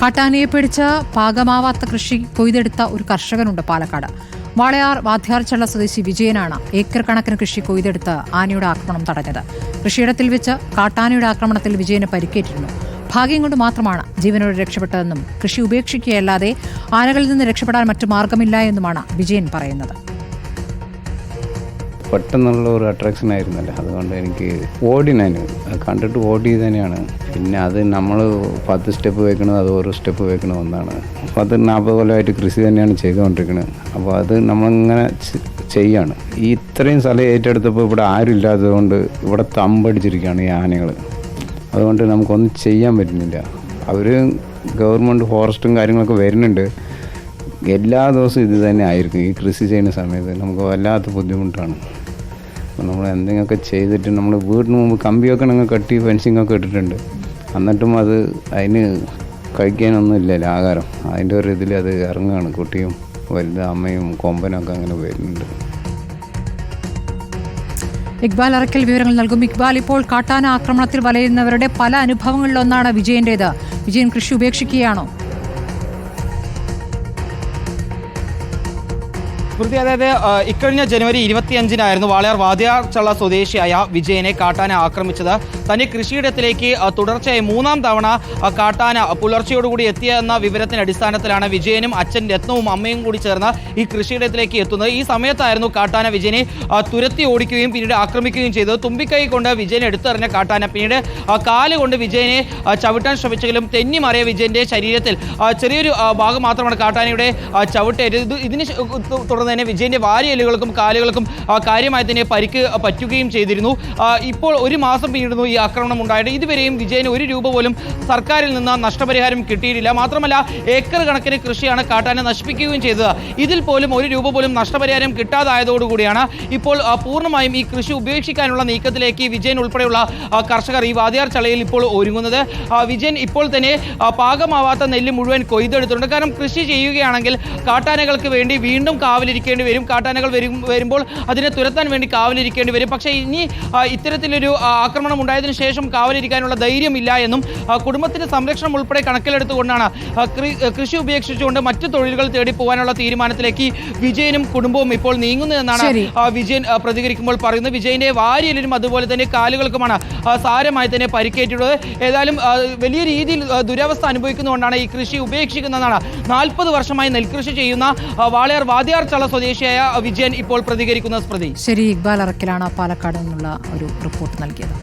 കാട്ടാനയെ പിടിച്ച് പാകമാവാത്ത കൃഷി കൊയ്തെടുത്ത ഒരു കർഷകനുണ്ട് പാലക്കാട്. വാളയാർ വാദ്യാർച്ചള്ള സ്വദേശി വിജയനാണ് ഏക്കർ കണക്കിന് കൃഷി കൊയ്തെടുത്ത് ആനയുടെ ആക്രമണം തടഞ്ഞത്. കൃഷിയിടത്തിൽ വെച്ച് കാട്ടാനയുടെ ആക്രമണത്തിൽ വിജയന് പരിക്കേറ്റിരുന്നു. ഭാഗ്യം കൊണ്ട് മാത്രമാണ് ജീവനോട് രക്ഷപ്പെട്ടതെന്നും കൃഷി ഉപേക്ഷിക്കുകയല്ലാതെ ആനകളിൽ നിന്ന് രക്ഷപ്പെടാൻ മറ്റു മാർഗമില്ല എന്നുമാണ് വിജയൻ പറയുന്നത്. പെട്ടെന്നുള്ള ഒരു അട്രാക്ഷൻ ആയിരുന്നല്ലോ. അതുകൊണ്ട് എനിക്ക് ഓടി ഞാൻ കണ്ടിട്ട് ഓടി തന്നെയാണ്. പിന്നെ അത് നമ്മൾ പത്ത് സ്റ്റെപ്പ് വെക്കണത് അത് ഓരോ സ്റ്റെപ്പ് വെക്കണ ഒന്നാണ്. പത്ത് നാൽപ്പത് കൊല്ലമായിട്ട് കൃഷി തന്നെയാണ് ചെയ്തുകൊണ്ടിരിക്കുന്നത് അപ്പോൾ അത് നമ്മളിങ്ങനെ ചെയ്യാണ്. ഈ ഇത്രയും സ്ഥലം ഏറ്റെടുത്തപ്പോൾ ഇവിടെ ആരും ഇല്ലാത്തതുകൊണ്ട് ഇവിടെ തമ്പടിച്ചിരിക്കുകയാണ് ഈ ആനകൾ അതുകൊണ്ട് നമുക്കൊന്നും ചെയ്യാൻ പറ്റുന്നില്ല. അവർ ഗവൺമെന്റ് ഫോറസ്റ്റും കാര്യങ്ങളൊക്കെ വരുന്നുണ്ട്. എല്ലാ ദിവസവും ഇത് തന്നെ ആയിരിക്കും. ഈ കൃഷി ചെയ്യുന്ന സമയത്ത് നമുക്ക് വല്ലാത്ത ബുദ്ധിമുട്ടാണ്. നമ്മൾ എന്തെങ്കിലുമൊക്കെ ചെയ്തിട്ട് നമ്മൾ വീടിന് മുമ്പ് കമ്പിയൊക്കെ ഞങ്ങൾ കട്ടി ഫെൻസിങ് ഒക്കെ ഇട്ടിട്ടുണ്ട്. എന്നിട്ടും അത് അതിന് കഴിക്കാനൊന്നും ഇല്ലല്ലോ ആഹാരം. അതിന്റെ ഒരു ഇതിൽ അത് ഇറങ്ങുകയാണ്. കുട്ടിയും വലുത് അമ്മയും കൊമ്പനൊക്കെ അങ്ങനെ വരുന്നുണ്ട്. ഇക്ബാൽ അറക്കൽ വിവരങ്ങൾ നൽകും. ഇക്ബാൽ ഇപ്പോൾ കാട്ടാന ആക്രമണത്തിൽ വലയുന്നവരുടെ പല അനുഭവങ്ങളിലൊന്നാണ് വിജയന്റേത്. വിജയൻ കൃഷി ഉപേക്ഷിക്കുകയാണോ? സ്മൃതി അതായത് ഇക്കഴിഞ്ഞ ജനുവരി ഇരുപത്തിയഞ്ചിനായിരുന്നു വാളയാർ വാദ്യാർച്ചള്ള സ്വദേശിയായ വിജയനെ കാട്ടാന ആക്രമിച്ചത്. തന്റെ കൃഷിയിടത്തിലേക്ക് തുടർച്ചയായി മൂന്നാം തവണ കാട്ടാന പുലർച്ചയോടുകൂടി എത്തിയെന്ന വിവരത്തിന്റെ അടിസ്ഥാനത്തിലാണ് വിജയനും അച്ഛൻ രത്നവും അമ്മയും കൂടി ചേർന്ന് ഈ കൃഷിയിടത്തിലേക്ക് എത്തുന്നത്. ഈ സമയത്തായിരുന്നു കാട്ടാന വിജയനെ തുരത്തി ഓടിക്കുകയും പിന്നീട് ആക്രമിക്കുകയും ചെയ്തത്. തുമ്പിക്കൈ കൊണ്ട് വിജയനെ എടുത്തെറിഞ്ഞ കാട്ടാന പിന്നീട് കാലുകൊണ്ട് കാൽ കൊണ്ട് വിജയനെ ചവിട്ടാൻ ശ്രമിച്ചെങ്കിലും തെന്നി മറിയ വിജയന്റെ ശരീരത്തിൽ ചെറിയൊരു ഭാഗം മാത്രമാണ് കാട്ടാനയുടെ ചവിട്ടേറ്റത്. ഇതിന് ശ- തു- തുടർന്ന് തന്നെ വിജയന്റെ വാരിയലുകൾക്കും കാലുകൾക്കും കാര്യമായി തന്നെ പരിക്ക് പറ്റുകയും ചെയ്തിരുന്നു. ഇപ്പോൾ ഒരു മാസം പിന്നിടുന്നു ഈ ആക്രമണം ഉണ്ടായിട്ട്. ഇതുവരെയും വിജയന് ഒരു രൂപ പോലും സർക്കാരിൽ നിന്ന് നഷ്ടപരിഹാരം കിട്ടിയിട്ടില്ല. മാത്രമല്ല ഏക്കർ കണക്കിന് കൃഷിയാണ് കാട്ടാനെ നശിപ്പിക്കുകയും ചെയ്തത്. ഇതിൽ പോലും ഒരു രൂപ പോലും നഷ്ടപരിഹാരം കിട്ടാതായതോടുകൂടിയാണ് ഇപ്പോൾ പൂർണമായും ഈ കൃഷി ഉപേക്ഷിക്കാനുള്ള നീക്കത്തിലേക്ക് വിജയൻ ഉൾപ്പെടെയുള്ള കർഷകർ ഈ വാതിയാർ ചളയിൽ ഇപ്പോൾ ഒരുങ്ങുന്നത്. വിജയൻ ഇപ്പോൾ തന്നെ പാകമാവാത്ത നെല്ല് മുഴുവൻ കൊയ്തെടുത്തിട്ടുണ്ട്. കാരണം കൃഷി ചെയ്യുകയാണെങ്കിൽ കാട്ടാനകൾക്ക് വേണ്ടി വീണ്ടും കാവലിരിക്കേണ്ടി വരും കാട്ടാനകൾ വരും വരുമ്പോൾ അതിനെ തുരത്താൻ വേണ്ടി കാവലിരിക്കേണ്ടി വരും. പക്ഷേ ഇനി ഇത്തരത്തിലൊരു ആക്രമണം ഉണ്ടായതിനു ശേഷം കാവലിരിക്കാനുള്ള ധൈര്യമില്ല എന്നും കുടുംബത്തിന്റെ കുടുംബത്തിന്റെ സംരക്ഷണം ഉൾപ്പെടെ കണക്കിലെടുത്തുകൊണ്ടാണ് കൃഷി ഉപേക്ഷിച്ചുകൊണ്ട് മറ്റു തൊഴിലുകൾ തേടി പോകാനുള്ള തീരുമാനത്തിലേക്ക് വിജയനും കുടുംബവും ഇപ്പോൾ നീങ്ങുന്നതെന്നാണ്. വിജയൻ പ്രതികരിക്കുമ്പോൾ പറയുന്നത്. വിജയന്റെ വാരിയലിനും അതുപോലെ തന്നെ കാലുകൾക്കുമാണ് സാരമായി തന്നെ പരിക്കേറ്റിട്ടുള്ളത്. ഏതായാലും വലിയ രീതിയിൽ ദുരവസ്ഥ അനുഭവിക്കുന്നതുകൊണ്ടാണ് ഈ കൃഷി ഉപേക്ഷിക്കുന്നതെന്നാണ്. നാൽപ്പത് വർഷമായി നെൽകൃഷി ചെയ്യുന്ന വാളയാർ വാദ്യാർച്ചള ചള സ്വദേശിയായ വിജയൻ ഇപ്പോൾ പ്രതികരിക്കുന്ന സ്മൃതി ശരി ഇക്ബാൽ അറക്കലാണ് പാലക്കാട് നിന്നുള്ള ഒരു റിപ്പോർട്ട് നൽകിയത്.